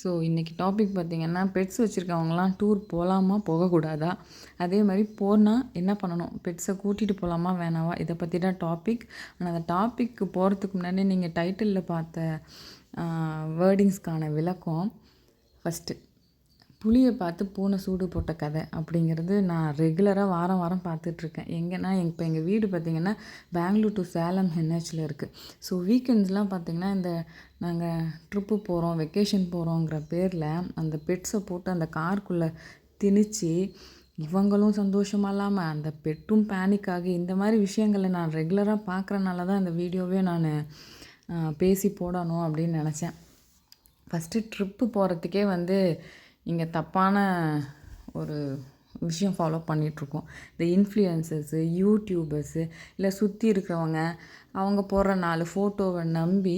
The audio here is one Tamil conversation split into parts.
ஸோ இன்றைக்கி டாபிக் பார்த்திங்கன்னா பெட்ஸ் வச்சுருக்கவங்களாம் டூர் போகலாமா போகக்கூடாதா? அதே மாதிரி போனால் என்ன பண்ணணும்? பெட்ஸை கூட்டிகிட்டு போகலாமா வேணாவா? இதை பற்றி தான் டாபிக் ஆனால் அந்த டாபிக்கு போகிறதுக்கு முன்னாடி நீங்கள் டைட்டிலில் பார்த்த வேர்டிங்ஸ்க்கான விளக்கம் ஃபஸ்ட்டு புளியை பார்த்து பூனை சூடு போட்ட கதை அப்படிங்கிறது நான் ரெகுலராக வாரம் வாரம் பார்த்துட்ருக்கேன். எங்கன்னா இப்போ எங்கள் வீடு பார்த்திங்கன்னா பெங்களூர் டு சேலம் ஹென்ஹெச்சில் இருக்குது ஸோ வீக்கெண்ட்ஸ்லாம் பார்த்திங்கன்னா இந்த நாங்கள் ட்ரிப்பு போகிறோம் வெக்கேஷன் போகிறோங்கிற பேரில் அந்த பெட்ஸை போட்டு அந்த காருக்குள்ளே திணிச்சு இவங்களும் சந்தோஷமாக இல்லாமல் அந்த பெட்டும் பேனிக் ஆகி இந்த மாதிரி விஷயங்களை நான் ரெகுலராக பார்க்குறனால தான் இந்த வீடியோவே நான் பேசி போடணும் அப்படின்னு நினச்சேன். ஃபஸ்ட்டு ட்ரிப்பு போகிறதுக்கே வந்து இங்கே தப்பான ஒரு விஷயம் ஃபாலோ பண்ணிகிட்ருக்கோம் இந்த இன்ஃப்ளூயன்சர்ஸு யூடியூபர்ஸு இல்லை சுற்றி இருக்கிறவங்க அவங்க போடுற நாலு ஃபோட்டோவை நம்பி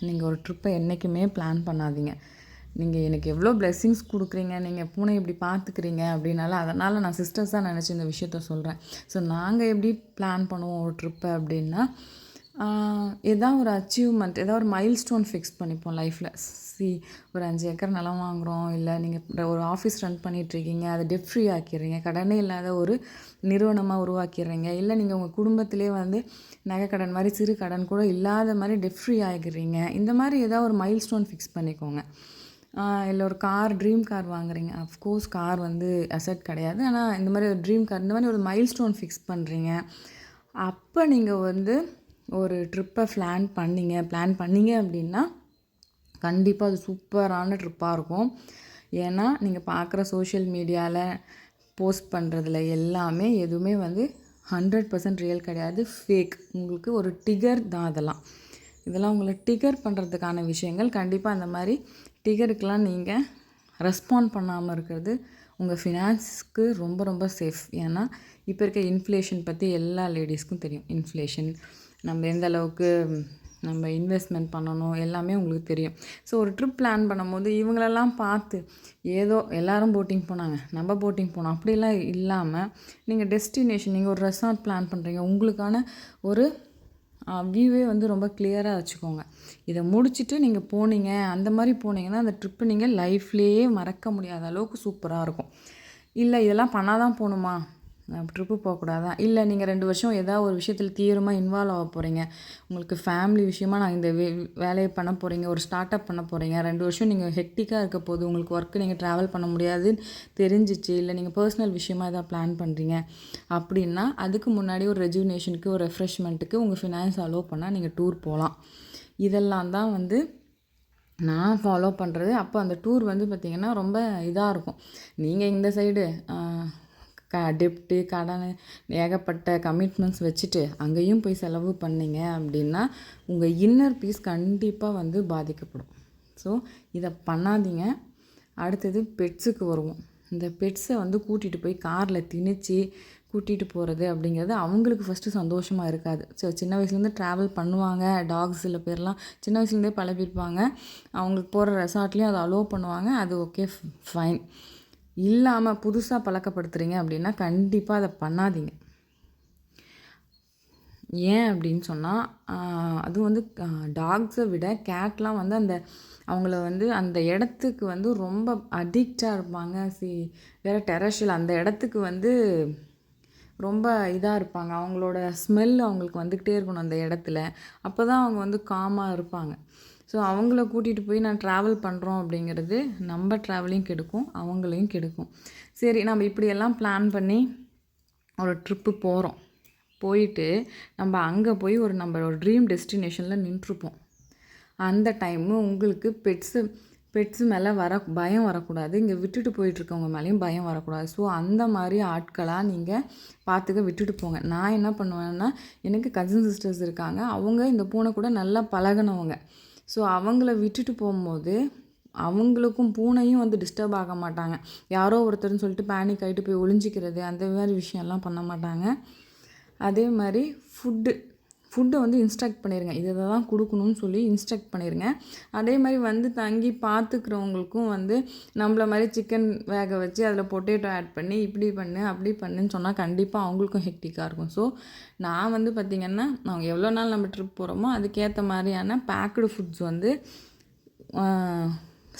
நீங்கள் ஒரு ட்ரிப்பை என்றைக்குமே பிளான் பண்ணாதீங்க. நீங்கள் எனக்கு எவ்வளோ பிளெஸ்ஸிங்ஸ் கொடுக்குறீங்க நீங்கள் பூனை இப்படி பார்த்துக்கிறீங்க அப்படின்னால அதனால் நான் சிஸ்டர்ஸ் தான் நினச்சி இந்த விஷயத்த சொல்கிறேன் ஸோ நாங்கள் எப்படி பிளான் பண்ணுவோம் ஒரு ட்ரிப்பை அப்படின்னா எதாவது ஒரு அச்சீவ்மெண்ட் ஏதாவது ஒரு மைல் ஸ்டோன் ஃபிக்ஸ் பண்ணிப்போம் லைஃப்பில் சி ஒரு அஞ்சு ஏக்கர் நிலம் வாங்குகிறோம் இல்லை நீங்கள் ஒரு ஆஃபீஸ் ரன் பண்ணிகிட்ருக்கீங்க அதை டெப் ஃப்ரீ ஆக்கிடுறீங்க கடனே இல்லாத ஒரு நிறுவனமாக உருவாக்கிடுறீங்க இல்லை நீங்கள் உங்கள் குடும்பத்திலே வந்து நகை கடன் மாதிரி சிறு கடன் கூட இல்லாத மாதிரி டெப் ஃப்ரீ ஆகிடுறீங்க. இந்த மாதிரி ஏதாவது ஒரு மைல் ஸ்டோன் ஃபிக்ஸ் பண்ணிக்கோங்க இல்லை ஒரு கார் ட்ரீம் கார் வாங்குறீங்க. அஃப்கோர்ஸ் கார் வந்து அசட் கிடையாது. ஆனால் இந்த மாதிரி ஒரு ட்ரீம் கார் இந்த மாதிரி ஒரு மைல் ஸ்டோன் ஃபிக்ஸ் பண்ணுறீங்க அப்போ நீங்கள் வந்து ஒரு ட்ரிப்பை பிளான் பண்ணிங்க. பிளான் பண்ணிங்க அப்படின்னா கண்டிப்பாக அது சூப்பரான ட்ரிப்பாக இருக்கும். ஏன்னா நீங்கள் பார்க்குற சோஷியல் மீடியாவில் போஸ்ட் பண்ணுறதுல எல்லாமே எதுவுமே வந்து ஹண்ட்ரட் பர்சன்ட் ரியல் கிடையாது. ஃபேக். உங்களுக்கு ஒரு டிகர் தான் அதெல்லாம். இதெல்லாம் உங்களை டிகர் பண்ணுறதுக்கான விஷயங்கள். கண்டிப்பாக அந்த மாதிரி டிகருக்கெலாம் நீங்கள் ரெஸ்பாண்ட் பண்ணாமல் இருக்கிறது உங்கள் ஃபினான்ஸ்க்கு ரொம்ப ரொம்ப சேஃப் ஏன்னா இப்போ இருக்க இன்ஃப்ளேஷன் பற்றி எல்லா லேடிஸ்க்கும் தெரியும். இன்ஃப்ளேஷன் நம்ம எந்த அளவுக்கு நம்ம இன்வெஸ்ட்மெண்ட் பண்ணணும் எல்லாமே உங்களுக்கு தெரியும். ஸோ ஒரு ட்ரிப் பிளான் பண்ணும்போது இவங்களெல்லாம் பார்த்து ஏதோ எல்லோரும் போட்டிங் போனாங்க நம்ம போட்டிங் போனோம். அப்படிலாம் இல்லாமல் நீங்கள் டெஸ்டினேஷன் நீங்கள் ஒரு ரெசார்ட் பிளான் பண்ணுறீங்க உங்களுக்கான ஒரு வியூவே வந்து ரொம்ப கிளியராக வச்சுக்கோங்க. இதை முடிச்சுட்டு நீங்கள் போனீங்க அந்த மாதிரி போனீங்கன்னா அந்த ட்ரிப்பு நீங்கள் லைஃப்லேயே மறக்க முடியாத அளவுக்கு சூப்பராக இருக்கும். இல்லை இதெல்லாம் பண்ணால் தான் போகணுமா ட்ரிப்பு போகக்கூடாதா? இல்லை நீங்கள் ரெண்டு வருஷம் ஏதாவது ஒரு விஷயத்தில் தீவிரமாக இன்வால்வ் ஆக போகிறீங்க உங்களுக்கு ஃபேமிலி விஷயமாக நான் இந்த வே வேலையை பண்ண போகிறீங்க ஒரு ஸ்டார்ட் அப் பண்ண போகிறீங்க ரெண்டு வருஷம் நீங்கள் ஹெக்டிக்காக இருக்க போது உங்களுக்கு ஒர்க்கு நீங்கள் ட்ராவல் பண்ண முடியாதுன்னு தெரிஞ்சிச்சு இல்லை நீங்கள் பர்சனல் விஷயமாக எதாவது பிளான் பண்ணுறீங்க அப்படின்னா அதுக்கு முன்னாடி ஒரு ரெஜுனேஷனுக்கு ஒரு ரெஃப்ரெஷ்மெண்ட்டுக்கு உங்கள் ஃபினான்ஸ் அலோவ் பண்ணால் நீங்கள் டூர் போகலாம் இதெல்லாம் தான் வந்து நான் ஃபாலோ பண்ணுறது அப்போ அந்த டூர் வந்து பார்த்திங்கன்னா ரொம்ப இதாக இருக்கும். நீங்கள் இந்த சைடு க டெப்ட்டு கடன் ஏகப்பட்ட கமிட்மெண்ட்ஸ் வச்சுட்டு அங்கேயும் போய் செலவு பண்ணிங்க அப்படின்னா உங்கள் இன்னர் பீஸ் கண்டிப்பாக வந்து பாதிக்கப்படும். ஸோ இதை பண்ணாதீங்க. அடுத்தது பெட்ஸுக்கு வருவோம். இந்த பெட்ஸை வந்து கூட்டிகிட்டு போய் காரில் திணிச்சு கூட்டிகிட்டு போகிறது அப்படிங்கிறது அவங்களுக்கு ஃபஸ்ட்டு சந்தோஷமாக இருக்காது. ஸோ சின்ன வயசுலேருந்து ட்ராவல் பண்ணுவாங்க. டாக்ஸ் சில பேர்லாம் சின்ன வயசுலேருந்தே பழகிருப்பாங்க. அவங்களுக்கு போகிற ரெசார்ட்லேயும் அதை அலோவ் பண்ணுவாங்க. அது ஓகே ஃபைன் இல்லாமல் புதுசாக பழக்கப்படுத்துகிறீங்க அப்படின்னா கண்டிப்பாக அதை பண்ணாதீங்க. ஏன் அப்படின்னு சொன்னால் அதுவும் வந்து டாக்ஸை விட கேட்லாம் வந்து அந்த அவங்கள வந்து அந்த இடத்துக்கு வந்து ரொம்ப அடிக்டாக இருப்பாங்க. சி வேறு டெரஷில் அந்த இடத்துக்கு வந்து ரொம்ப இதாக இருப்பாங்க. அவங்களோட ஸ்மெல் அவங்களுக்கு வந்துக்கிட்டே இருக்கணும் அந்த இடத்துல. அப்போ தான் அவங்க வந்து காமாக இருப்பாங்க. ஸோ அவங்கள கூட்டிகிட்டு போய் நான் ட்ராவல் பண்ணுறோம் அப்படிங்கிறது நம்ம ட்ராவலையும் கெடுக்கும் அவங்களையும் கெடுக்கும். சரி நம்ம இப்படியெல்லாம் பிளான் பண்ணி ஒரு ட்ரிப்பு போகிறோம் போயிட்டு நம்ம அங்கே போய் ஒரு நம்ம ஒரு ட்ரீம் டெஸ்டினேஷனில் நின்றுருப்போம் அந்த டைமு உங்களுக்கு பெட்ஸு பெட்ஸு மேலே வர பயம் வரக்கூடாது. இங்கே விட்டுட்டு போயிட்டுருக்கவங்க மேலேயும் பயம் வரக்கூடாது. ஸோ அந்த மாதிரி ஆட்களாக நீங்கள் பார்த்துக்க விட்டுட்டு போங்க. நான் என்ன பண்ணுவேன்னா எனக்கு கசின் சிஸ்டர்ஸ் இருக்காங்க. அவங்க இந்த பூனை கூட நல்லா பழகினவங்க. ஸோ அவங்கள விட்டுட்டு போகும்போது அவங்களுக்கும் பூனையும் வந்து டிஸ்டர்ப் ஆக மாட்டாங்க. யாரோ ஒருத்தர்னு சொல்லிட்டு பேனிக் ஆகிட்டு போய் ஒளிஞ்சிக்கிறது அந்த மாதிரி விஷயம்லாம் பண்ண மாட்டாங்க. அதே மாதிரி ஃபுட்டு ஃபுட்டை வந்து இன்ஸ்ட்ரக்ட் பண்ணிடுங்க இதை தான் கொடுக்கணும்னு சொல்லி இன்ஸ்ட்ரக்ட் பண்ணிடுங்க அதே மாதிரி வந்து தங்கி பார்த்துக்கிறவங்களுக்கும் வந்து நம்மள மாதிரி சிக்கன் வேக வச்சு அதில் பொட்டேட்டோ ஆட் பண்ணி இப்படி பண்ணு அப்படி பண்ணுன்னு சொன்னால் கண்டிப்பாக அவங்களுக்கும் ஹெக்டிக்காக இருக்கும். ஸோ நான் வந்து பார்த்திங்கன்னா அவங்க எவ்வளோ நாள் நம்ம ட்ரிப் போகிறோமோ அதுக்கேற்ற மாதிரியான பேக்குடு ஃபுட்ஸ் வந்து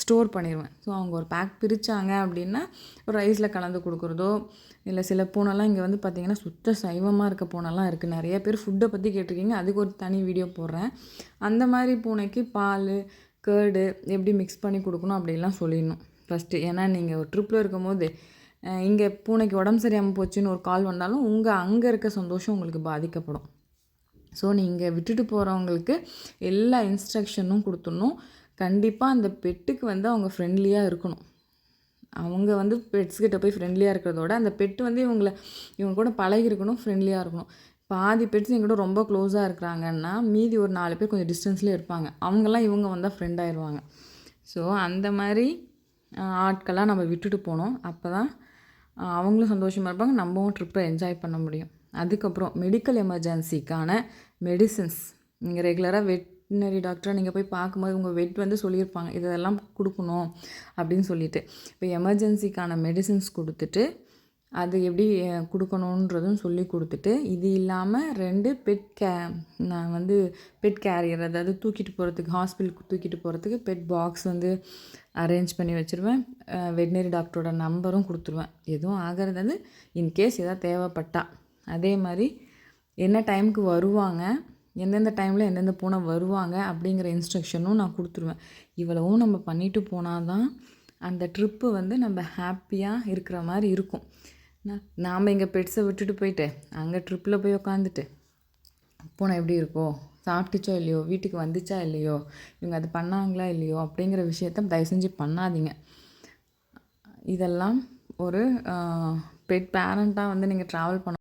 ஸ்டோர் பண்ணிடுவேன் ஸோ அவங்க ஒரு பேக் பிரித்தாங்க அப்படின்னா ஒரு ரைஸில் கலந்து கொடுக்குறதோ இல்லை சில பூனைலாம் இங்கே வந்து பார்த்திங்கன்னா சுத்த சைவமாக இருக்க பூனைலாம் இருக்குது நிறைய பேர் ஃபுட்டை பற்றி கேட்டிருக்கீங்க. அதுக்கு ஒரு தனி வீடியோ போடுறேன். அந்த மாதிரி பூனைக்கு பால் கேர்டு எப்படி மிக்ஸ் பண்ணி கொடுக்கணும் அப்படிலாம் சொல்லிடணும். ஃபஸ்ட்டு ஏன்னா நீங்கள் ஒரு ட்ரிப்பில் இருக்கும்போது இங்கே பூனைக்கு உடம்பு சரியாமல் போச்சுன்னு ஒரு கால் வந்தாலும் உங்கள் அங்கே இருக்க சந்தோஷம் உங்களுக்கு பாதிக்கப்படும். ஸோ நீங்கள் விட்டுட்டு போகிறவங்களுக்கு எல்லா இன்ஸ்ட்ரக்ஷனும் கொடுத்துடணும். கண்டிப்பாக அந்த பெட்டுக்கு வந்து அவங்க ஃப்ரெண்ட்லியாக இருக்கணும். அவங்க வந்து பெட்ஸ்கிட்ட போய் ஃப்ரெண்ட்லியாக இருக்கிறதோட அந்த பெட்டு வந்து இவங்களை இவங்க கூட பழகி இருக்கணும் ஃப்ரெண்ட்லியாக இருக்கணும். பாதி பெட்ஸ் எங்கிட்ட ரொம்ப க்ளோஸாக இருக்கிறாங்கன்னா மீதி ஒரு நாலு பேர் கொஞ்சம் டிஸ்டன்ஸ்லேயே இருப்பாங்க. அவங்கெல்லாம் இவங்க வந்தால் ஃப்ரெண்ட் ஆயிடுவாங்க ஸோ அந்த மாதிரி ஆட்கள்லாம் நம்ம விட்டுட்டு போனோம். அப்போ தான் அவங்களும் சந்தோஷமாக இருப்பாங்க. நம்மவும் ட்ரிப்பை என்ஜாய் பண்ண முடியும். அதுக்கப்புறம் மெடிக்கல் எமர்ஜென்சிக்கான மெடிசின்ஸ் நீங்கள் ரெகுலராக வெட் வெட்டினரி டாக்டரை நீங்கள் போய் பார்க்கும்போது உங்கள் வெட் வந்து சொல்லியிருப்பாங்க இதெல்லாம் கொடுக்கணும் அப்படின்னு சொல்லிட்டு. இப்போ எமர்ஜென்சிக்கான மெடிசின்ஸ் கொடுத்துட்டு அது எப்படி கொடுக்கணுன்றதும் சொல்லி கொடுத்துட்டு இது இல்லாமல் ரெண்டு பெட் கே நான் வந்து பெட் கேரியர் அதாவது தூக்கிட்டு போகிறதுக்கு ஹாஸ்பிட்டலுக்கு தூக்கிட்டு போகிறதுக்கு பெட் பாக்ஸ் வந்து அரேஞ்ச் பண்ணி வச்சுருவேன். வெட்னரி டாக்டரோட நம்பரும் கொடுத்துருவேன். எதுவும் ஆகிறது வந்து இன்கேஸ் எதாவது தேவைப்பட்டா. அதே மாதிரி என்ன டைமுக்கு வருவாங்க எந்தெந்த டைமில் எந்தெந்த பூனை வருவாங்க அப்படிங்கிற இன்ஸ்ட்ரக்ஷனும் நான் கொடுத்துருவேன். இவ்வளவும் நம்ம பண்ணிட்டு போனால் தான் அந்த ட்ரிப்பு வந்து நம்ம ஹாப்பியாக இருக்கிற மாதிரி இருக்கும். நாம் இங்கே பெட்ஸை விட்டுட்டு போயிட்டு அங்கே ட்ரிப்பில் போய் உக்காந்துட்டு பூனை எப்படி இருக்கோ சாப்பிட்டுச்சோ இல்லையோ வீட்டுக்கு வந்துச்சா இல்லையோ இவங்க அது பண்ணாங்களா இல்லையோ அப்படிங்கிற விஷயத்த தயவு செஞ்சு பண்ணாதீங்க. இதெல்லாம் ஒரு பெட் பேரண்ட்டாக வந்து நீங்கள் ட்ராவல் பண்ண